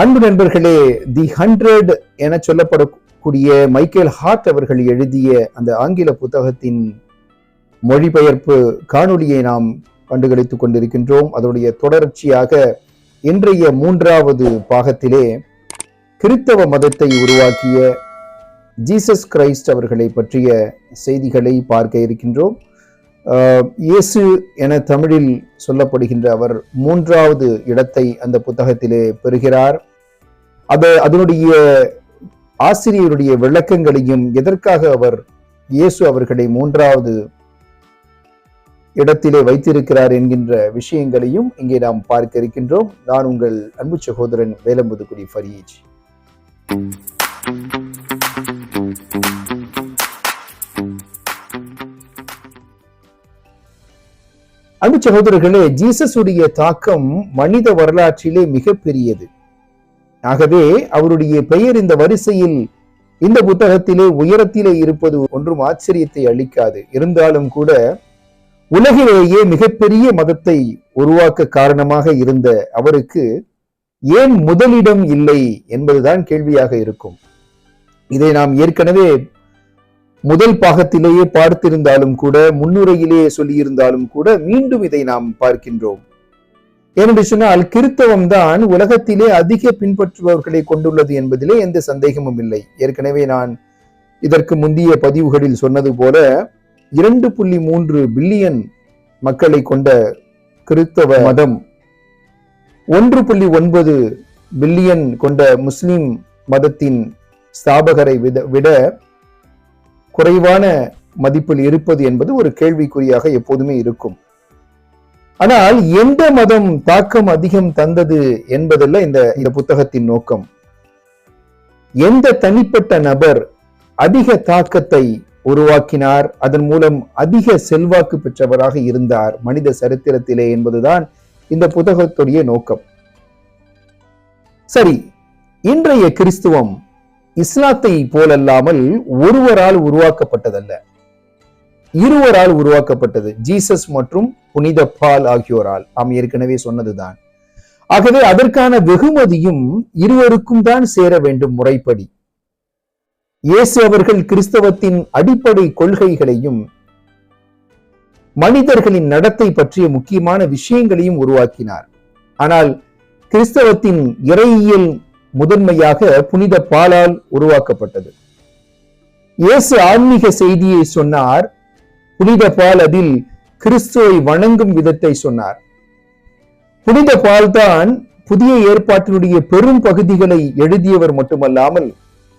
அன்பு நண்பர்களே தி ஹண்ட்ரட் என சொல்லப்படக்கூடிய மைக்கேல் ஹார்ட் அவர்கள் எழுதிய அந்த ஆங்கில புத்தகத்தின் மொழிபெயர்ப்பு காணொளியை நாம் கண்டுகளித்துக் கொண்டிருக்கின்றோம். அதனுடைய தொடர்ச்சியாக இன்றைய மூன்றாவது பாகத்திலே கிறித்தவ மதத்தை உருவாக்கிய ஜீசஸ் கிரைஸ்ட் அவர்களை பற்றிய செய்திகளை பார்க்க இருக்கின்றோம். இயேசு என தமிழில் சொல்லப்படுகின்ற அவர் மூன்றாவது இடத்தை அந்த புத்தகத்திலே பெறுகிறார். அது அதனுடைய ஆசிரியருடைய விளக்கங்களையும் எதற்காக அவர் இயேசு அவர்களை மூன்றாவது இடத்திலே வைத்திருக்கிறார் என்கின்ற விஷயங்களையும் இங்கே நாம் பார்க்க இருக்கின்றோம். நான் உங்கள் அன்பு சகோதரன் வேலம்புதுக்குடி ஃபரீஜ். அன்பு சகோதரர்களே ஜீசஸ் உடைய தாக்கம் மனித வரலாற்றிலே மிகப்பெரியது. ஆகவே அவருடைய பெயர் இந்த வரிசையில் இந்த புத்தகத்திலே உயரத்திலே இருப்பது ஒன்றும் ஆச்சரியத்தை அளிக்காது. இருந்தாலும் கூட உலகிலேயே மிகப்பெரிய மதத்தை உருவாக்க காரணமாக இருந்த அவருக்கு ஏன் முதலிடம் இல்லை என்பதுதான் கேள்வியாக இருக்கும். இதை நாம் ஏற்கனவே முதல் பாகத்திலேயே பார்த்திருந்தாலும் கூட முன்னுரையிலேயே சொல்லியிருந்தாலும் கூட மீண்டும் இதை நாம் பார்க்கின்றோம். ஏனென்று சொன்னால் கிறித்தவம் தான் உலகத்திலே அதிக பின்பற்றுபவர்களை கொண்டுள்ளது என்பதிலே எந்த சந்தேகமும் இல்லை. ஏற்கனவே நான் இதற்கு முந்தைய பதிவுகளில் சொன்னது போல இரண்டு புள்ளி மூன்று பில்லியன் மக்களை கொண்ட கிறித்தவ மதம் ஒன்று புள்ளி ஒன்பது பில்லியன் கொண்ட முஸ்லிம் மதத்தின் ஸ்தாபகரை விட குறைவான மதிப்பில் இருப்பது என்பது ஒரு கேள்விக்குறியாக எப்போதுமே இருக்கும். ஆனால் எந்த மதம் தாக்கம் அதிகம் தந்தது என்பதல்ல இந்த இந்த புத்தகத்தின் நோக்கம். எந்த தனிப்பட்ட நபர் அதிக தாக்கத்தை உருவாக்கினார் அதன் மூலம் அதிக செல்வாக்கு பெற்றவராக இருந்தார் மனித சரித்திரத்திலே என்பதுதான் இந்த புத்தகத்துடைய நோக்கம். சரி இன்றைய கிறிஸ்துவம் இஸ்லாத்தை போலல்லாமல் ஒருவரால் உருவாக்கப்பட்டதல்ல. இருவரால் உருவாக்கப்பட்டது ஜீசஸ் மற்றும் புனித பால் ஆகியோரால். நாம் ஏற்கனவே சொன்னதுதான். ஆகவே அதற்கான வெகுமதியும் இருவருக்கும் தான் சேர வேண்டும் முறைப்படி. இயேசு அவர்கள் கிறிஸ்தவத்தின் அடிப்படை கொள்கைகளையும் மனிதர்களின் நடத்தை பற்றிய முக்கியமான விஷயங்களையும் உருவாக்கினார். ஆனால் கிறிஸ்தவத்தின் இறையியல் முதன்மையாக புனித பாலால் உருவாக்கப்பட்டது. இயேசு ஆன்மீக செய்தியை சொன்னார் புனித பால் அதில் கிறிஸ்துவை வணங்கும் விதத்தை சொன்னார். புனித பால் தான் புதிய ஏற்பாட்டினுடைய பெரும் பகுதிகளை எழுதியவர் மட்டுமல்லாமல்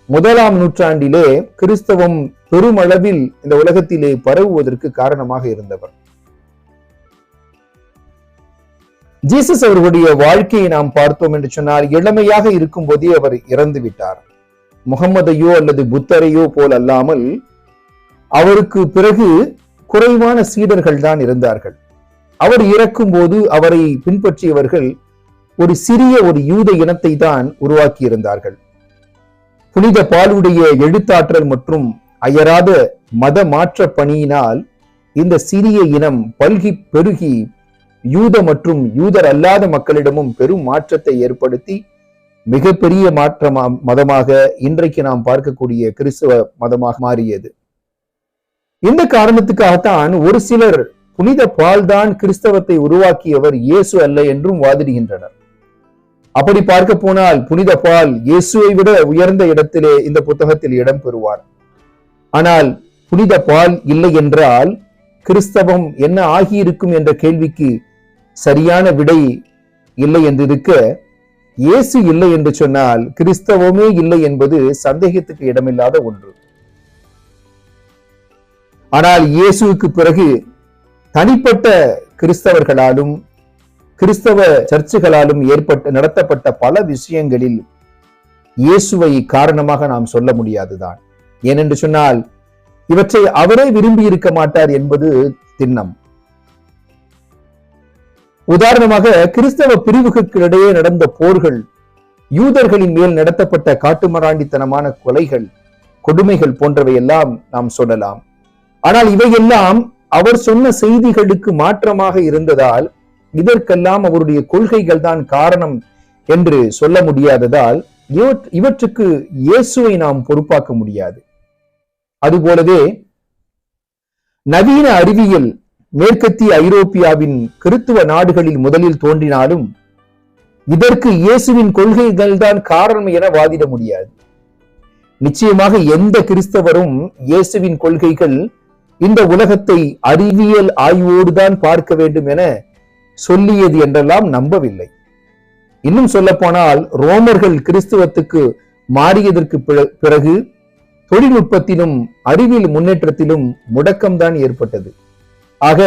முதலாம் நூற்றாண்டிலே கிறிஸ்தவம் பெருமளவில் இந்த உலகத்திலே பரவுவதற்கு காரணமாக இருந்தவர். ஜீசஸ் அவர்களுடைய வாழ்க்கையை நாம் பார்த்தோம் என்று சொன்னால் இளமையாக இருக்கும் போதே அவர் இறந்து விட்டார். முகம்மதையோ அல்லது புத்தரையோ போல் அல்லாமல் அவருக்கு பிறகு குறைவான சீடர்கள் தான் இருந்தார்கள். அவர் இறக்கும் போது அவரை பின்பற்றியவர்கள் ஒரு சிறிய ஒரு யூத இனத்தை தான் உருவாக்கி இருந்தார்கள் புனித பாலுடைய எழுத்தாற்றல் மற்றும் அயராத மத மாற்ற பணியினால் இந்த சிறிய இனம் பல்கி பெருகி யூத மற்றும் யூதர் அல்லாத மக்களிடமும் பெரும் மாற்றத்தை ஏற்படுத்தி மிகப்பெரிய மாற்றமா மதமாக இன்றைக்கு நாம் பார்க்கக்கூடிய கிறிஸ்தவ மதமாக மாறியது. இந்த காரணத்துக்காகத்தான் ஒரு சிலர் புனித பால் தான் கிறிஸ்தவத்தை உருவாக்கியவர் இயேசு அல்ல என்றும் வாதிடுகின்றனர். அப்படி பார்க்க போனால் புனித பால் இயேசுவை விட உயர்ந்த இடத்திலே இந்த புத்தகத்தில் இடம் பெறுவார். ஆனால் புனித பால் இல்லை என்றால் கிறிஸ்தவம் என்ன ஆகியிருக்கும் என்ற கேள்விக்கு சரியான விடை இல்லை என்று இருக்க இயேசு இல்லை என்று சொன்னால் கிறிஸ்தவமே இல்லை என்பது சந்தேகத்துக்கு இடமில்லாத ஒன்று. ஆனால் இயேசுவுக்கு பிறகு தனிப்பட்ட கிறிஸ்தவர்களாலும் கிறிஸ்தவ சர்ச்சுகளாலும் ஏற்பட்ட நடத்தப்பட்ட பல விஷயங்களில் இயேசுவை காரணமாக நாம் சொல்ல முடியாதுதான். ஏனென்று சொன்னால் இவற்றை அவரே விரும்பி இருக்க மாட்டார் என்பது திண்ணம். உதாரணமாக கிறிஸ்தவ பிரிவுகளுக்கிடையே நடந்த போர்கள் யூதர்களின் மேல் நடத்தப்பட்ட காட்டுமராண்டித்தனமான கொலைகள் கொடுமைகள் போன்றவை எல்லாம் நாம் சொல்லலாம். ஆனால் இவையெல்லாம் அவர் சொன்ன செய்திகளுக்கு மாற்றமாக இருந்ததால் இதற்கெல்லாம் அவருடைய கொள்கைகள் தான் காரணம் என்று சொல்ல முடியாததால் இவற்- இவற்றுக்கு இயேசுவை நாம் பொறுப்பாக்க முடியாது. அதுபோலவே நவீன அறிவியல் மேற்கத்திய ஐரோப்பியாவின் கிறித்துவ நாடுகளில் முதலில் தோன்றினாலும் இதற்கு இயேசுவின் கொள்கைகள் தான் காரணம் என வாதிட முடியாது. நிச்சயமாக எந்த கிறிஸ்தவரும் இயேசுவின் கொள்கைகள் இந்த உலகத்தை அறிவியல் ஆய்வோடுதான் பார்க்க வேண்டும் என சொல்லியது என்றெல்லாம் நம்பவில்லை. இன்னும் சொல்லப்போனால் ரோமர்கள் கிறிஸ்துவத்துக்கு மாறியதற்கு பிற- பிறகு தொழில்நுட்பத்திலும் அறிவியல் முன்னேற்றத்திலும் முடக்கம்தான் ஏற்பட்டது. ஆக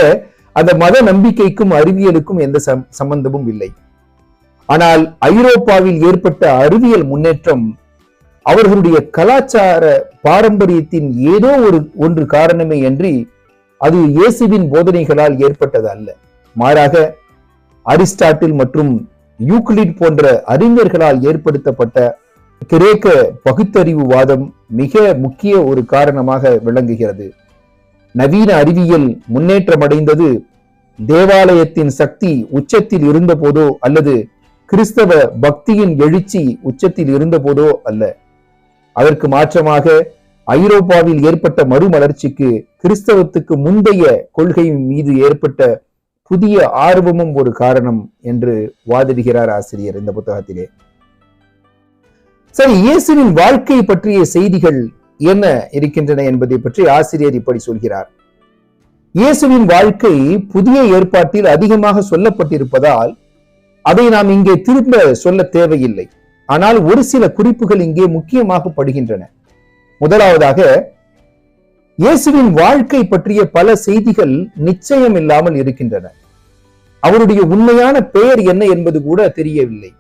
அந்த மத நம்பிக்கைக்கும் அறிவியலுக்கும் எந்த சம்பந்தமும் இல்லை. ஆனால் ஐரோப்பாவில் ஏற்பட்ட அறிவியல் முன்னேற்றம் அவர்களுடைய கலாச்சார பாரம்பரியத்தின் ஏதோ ஒரு ஒன்று காரணமே அன்றி அது இயேசுவின் போதனைகளால் ஏற்பட்டது அல்ல. மாறாக அரிஸ்டாட்டில் மற்றும் யூக்ளிட் போன்ற அறிஞர்களால் ஏற்படுத்தப்பட்ட கிரேக்க பகுத்தறிவு வாதம் மிக முக்கிய ஒரு காரணமாக விளங்குகிறது. நவீன அறிவியல் முன்னேற்றமடைந்தது. தேவாலயத்தின் சக்தி உச்சத்தில் இருந்தபோதோ அல்லது கிறிஸ்தவ பக்தியின் எழுச்சி உச்சத்தில் இருந்தபோதோ அல்ல. அதற்கு மாற்றமாக ஐரோப்பாவில் ஏற்பட்ட மறுமலர்ச்சிக்கு கிறிஸ்தவத்துக்கு முந்தைய கொள்கை மீது ஏற்பட்ட புதிய ஆர்வமும் ஒரு காரணம் என்று வாதிடுகிறார் ஆசிரியர் இந்த புத்தகத்திலே. சரி இயேசுவின் வாழ்க்கை பற்றிய செய்திகள் என்ன இருக்கின்றன என்பதை பற்றி ஆசிரியர் இப்படி சொல்கிறார். இயேசுவின் வாழ்க்கை புதிய ஏற்பாட்டில் அதிகமாக சொல்லப்பட்டிருப்பதால் அதை நாம் இங்கே திரும்ப சொல்ல தேவையில்லை. ஆனால் ஒரு சில குறிப்புகள் இங்கே முக்கியமாக படுகின்றன. முதலாவதாக இயேசுவின் வாழ்க்கை பற்றிய பல செய்திகள் நிச்சயம் இல்லாமல் இருக்கின்றன. அவருடைய உண்மையான பெயர் என்ன என்பது கூட தெரியவில்லை.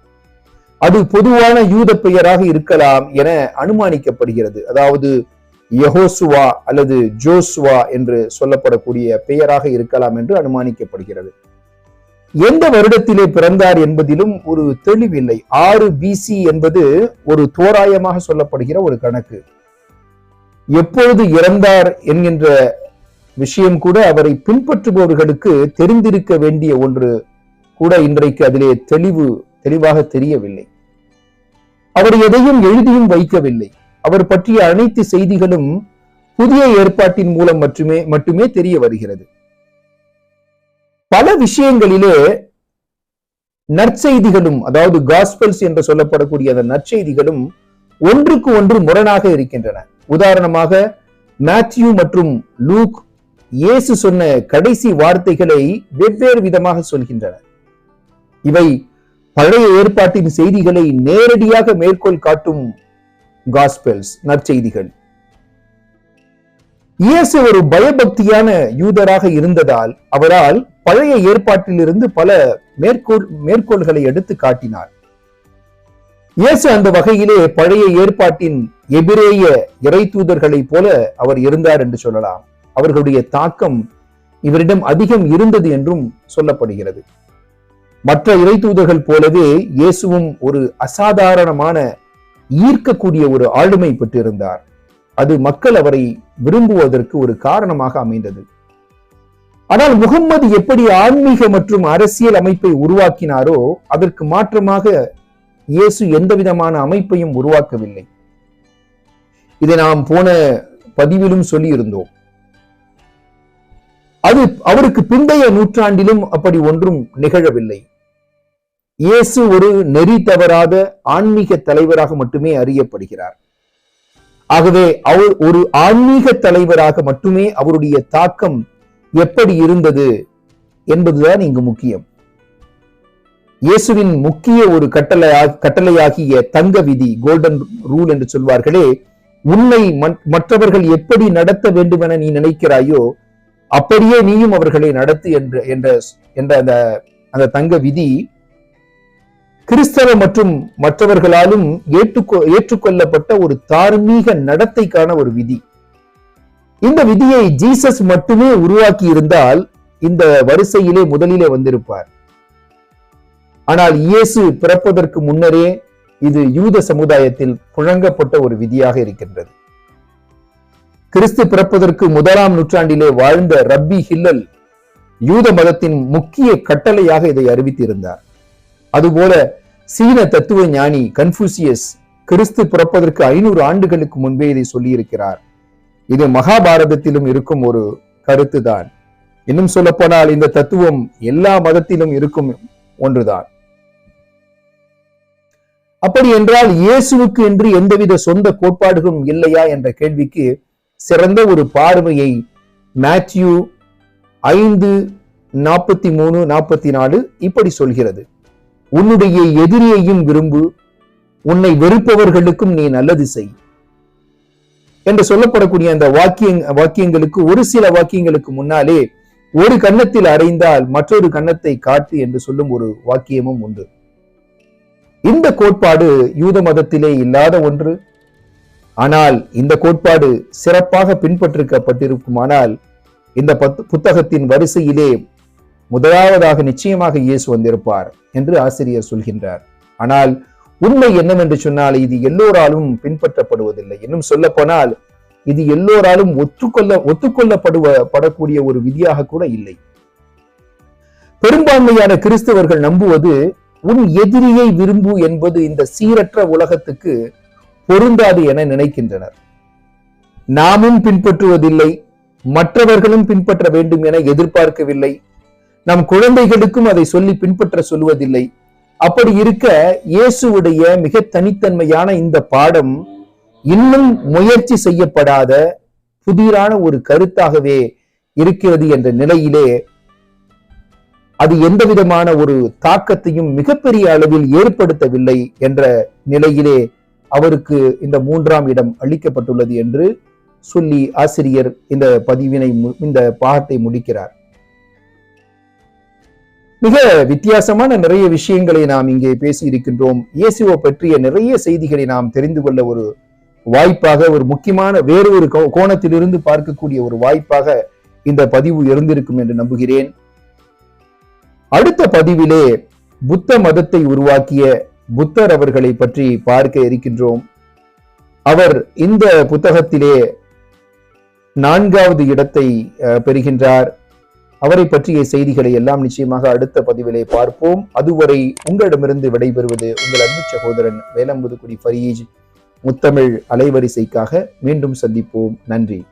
அது பொதுவான யூத பெயராக இருக்கலாம் என அனுமானிக்கப்படுகிறது. அதாவது யஹோசுவா அல்லது ஜோசுவா என்று சொல்லப்படக்கூடிய பெயராக இருக்கலாம் என்று அனுமானிக்கப்படுகிறது. எந்த வருடத்திலே பிறந்தார் என்பதிலும் ஒரு தெளிவில்லை. ஆறு பிசி என்பது ஒரு தோராயமாக சொல்லப்படுகிற ஒரு கணக்கு. எப்பொழுது இறந்தார் என்கின்ற விஷயம் கூட அவரை பின்பற்றுபவர்களுக்கு தெரிந்திருக்க வேண்டிய ஒன்று கூட இன்றைக்கு அதிலே தெளிவு தெளிவாக தெரியவில்லை. அவர் எதையும் எழுதியும் வைக்கவில்லை. அவர் பற்றிய அனைத்து செய்திகளும் புதிய ஏற்பாட்டின் மூலம் மட்டுமே மட்டுமே தெரிய வருகிறது. பல விஷயங்களிலே நற்செய்திகளும் அதாவது காஸ்பல்ஸ் என்று சொல்லப்படக்கூடிய அந்த நற்செய்திகளும் ஒன்றுக்கு ஒன்று முரணாக இருக்கின்றன. உதாரணமாக மேத்யூ மற்றும் லூக் இயேசு சொன்ன கடைசி வார்த்தைகளை வெவ்வேறு விதமாக சொல்கின்றன. இவை பழைய ஏற்பாட்டின் செய்திகளை நேரடியாக மேற்கோள் காட்டும் காஸ்பெல்ஸ் நற்செய்திகள். இயேசு ஒரு பயபக்தியான யூதராக இருந்ததால் அவரால் பழைய ஏற்பாட்டிலிருந்து பல மேற்கோள் மேற்கோள்களை எடுத்து காட்டினார். இயேசு அந்த வகையிலே பழைய ஏற்பாட்டின் எபிரேய இறை தூதர்களைப் போல அவர் இருந்தார் என்று சொல்லலாம். அவர்களுடைய தாக்கம் இவரிடம் அதிகம் இருந்தது என்றும் சொல்லப்படுகிறது. மற்ற இறை தூதர்கள் போலவே இயேசுவும் ஒரு அசாதாரணமான ஈர்க்கக்கூடிய ஒரு ஆளுமை பெற்றிருந்தார். அது மக்கள் அவரை விரும்புவதற்கு ஒரு காரணமாக அமைந்தது. ஆனால் முகம்மது எப்படி ஆன்மீக மற்றும் அரசியல் அமைப்பை உருவாக்கினாரோ அதற்கு மாற்றமாக இயேசு எந்த விதமான அமைப்பையும் உருவாக்கவில்லை. இதை நாம் போன பதிவிலும் சொல்லியிருந்தோம். அது அவருக்கு பிந்தைய நூற்றாண்டிலும் அப்படி ஒன்றும் நிகழவில்லை. இயேசு ஒரு நெறி தவறாத ஆன்மீக தலைவராக மட்டுமே அறியப்படுகிறார். ஆகவே அவர் ஒரு ஆன்மீக தலைவராக மட்டுமே அவருடைய தாக்கம் எப்படி இருந்தது என்பதுதான் இங்கு முக்கியம். இயேசுவின் முக்கிய ஒரு கட்டளையாக கட்டளையாகிய தங்க விதி கோல்டன் ரூல் என்று சொல்வார்களே உன்னை மற்றவர்கள் எப்படி நடத்த வேண்டும் என நீ நினைக்கிறாயோ அப்படியே நீயும் அவர்களை நடத்து என்ற என்ற அந்த அந்த தங்க விதி கிறிஸ்தவ மற்றும் மற்றவர்களாலும் ஏற்றுக்கொ ஏற்றுக்கொள்ளப்பட்ட ஒரு தார்மீக நடத்தைக்கான ஒரு விதி. இந்த விதியை ஜீசஸ் மட்டுமே உருவாக்கி இருந்தால் இந்த வரிசையிலே முதலிலே வந்திருப்பார். ஆனால் இயேசு பிறப்பதற்கு முன்னரே இது யூத சமுதாயத்தில் புழங்கப்பட்ட ஒரு விதியாக இருக்கின்றது. கிறிஸ்து பிறப்பதற்கு முதலாம் நூற்றாண்டிலே வாழ்ந்த ரப்பி ஹில்லல் யூத மதத்தின் முக்கிய கட்டளையாக இதை அறிவித்திருந்தார். அதுபோல சீன தத்துவ ஞானி கன்ஃபூசியஸ் கிறிஸ்து பிறப்பதற்கு ஐநூறு ஆண்டுகளுக்கு முன்பே இதை சொல்லியிருக்கிறார். இது மகாபாரதத்திலும் இருக்கும் ஒரு கருத்துதான். இன்னும் சொல்லப்போனால் இந்த தத்துவம் எல்லா மதத்திலும் இருக்கும் ஒன்றுதான். அப்படி என்றால் இயேசுவுக்கு என்று எந்தவித சொந்த கோட்பாடுகளும் இல்லையா என்ற கேள்விக்கு சிறந்த ஒரு பார்வையை மேத்யூ ஐந்து நாற்பத்தி மூணு நாற்பத்தி நாலு இப்படி சொல்கிறது. உன்னுடைய எதிரியையும் விரும்பு. உன்னை வெறுப்பவர்களுக்கும் நீ நல்லது செய். என்று சொல்லப்படக்கூடிய அந்த வாக்கிய வாக்கியங்களுக்கு ஒரு சில வாக்கியங்களுக்கு முன்னாலே ஒரு கன்னத்தில் அறைந்தால் மற்றொரு கன்னத்தை காட்டு என்று சொல்லும் ஒரு வாக்கியமும் உண்டு. இந்த கோட்பாடு யூத மதத்திலே இல்லாத ஒன்று. ஆனால் இந்த கோட்பாடு சிறப்பாக பின்பற்றிருக்கப்பட்டிருக்குமானால் இந்த புத்தகத்தின் வரிசையிலே முதலாவதாக நிச்சயமாக இயேசு வந்திருப்பார் என்று ஆசிரியர் சொல்கின்றார். ஆனால் உண்மை என்னவென்று சொன்னால் இது எல்லோராலும் பின்பற்றப்படுவதில்லை. இன்னும் சொல்ல போனால் இது எல்லோராலும் ஒத்துக்கொள்ள ஒத்துக்கொள்ளப்படுவ படக்கூடிய ஒரு விதியாக கூட இல்லை. பெரும்பான்மையான கிறிஸ்தவர்கள் நம்புவது உன் எதிரியை விரும்பு என்பது இந்த சீரற்ற உலகத்துக்கு பொருந்தாது என நினைக்கின்றனர். நாமும் பின்பற்றுவதில்லை மற்றவர்களும் பின்பற்ற வேண்டும் என எதிர்பார்க்கவில்லை. நம் குழந்தைகளுக்கும் அதை சொல்லி பின்பற்ற சொல்வதில்லை. அப்படி இருக்க இயேசுவுடைய மிக தனித்தன்மையான இந்த பாடம் இன்னும் முயற்சி செய்யப்படாத புதிரான ஒரு கருத்தாகவே இருக்கிறது என்ற நிலையிலே அது எந்த விதமான ஒரு தாக்கத்தையும் மிகப்பெரிய அளவில் ஏற்படுத்தவில்லை என்ற நிலையிலே அவருக்கு இந்த மூன்றாம் இடம் அளிக்கப்பட்டுள்ளது என்று சொல்லி ஆசிரியர் இந்த பதிவினை மு- இந்த பாகத்தை முடிக்கிறார். மிக வித்தியாசமான நிறைய விஷயங்களை நாம் இங்கே பேசி இருக்கின்றோம் இயேசுவை பற்றிய நிறைய செய்திகளை நாம் தெரிந்து கொள்ள ஒரு வாய்ப்பாக ஒரு முக்கியமான வேறு ஒரு கோணத்திலிருந்து பார்க்கக்கூடிய ஒரு வாய்ப்பாக இந்த பதிவு இருந்திருக்கும் என்று நம்புகிறேன். அடுத்த பதிவிலே புத்த மதத்தை உருவாக்கிய புத்தர் அவர்களை பற்றி பார்க்க இருக்கின்றோம். அவர் இந்த புத்தகத்திலே நான்காவது இடத்தை பெறுகின்றார். அவரை பற்றிய செய்திகளை எல்லாம் நிச்சயமாக அடுத்த பதிவிலே பார்ப்போம். அதுவரை உங்களிடமிருந்து விடைபெறுவது உங்கள் அன்பு சகோதரன் வேலம்புதுக்குடி ஃபரீஜ். முத்தமிழ் அலைவரிசைக்காக மீண்டும் சந்திப்போம். நன்றி.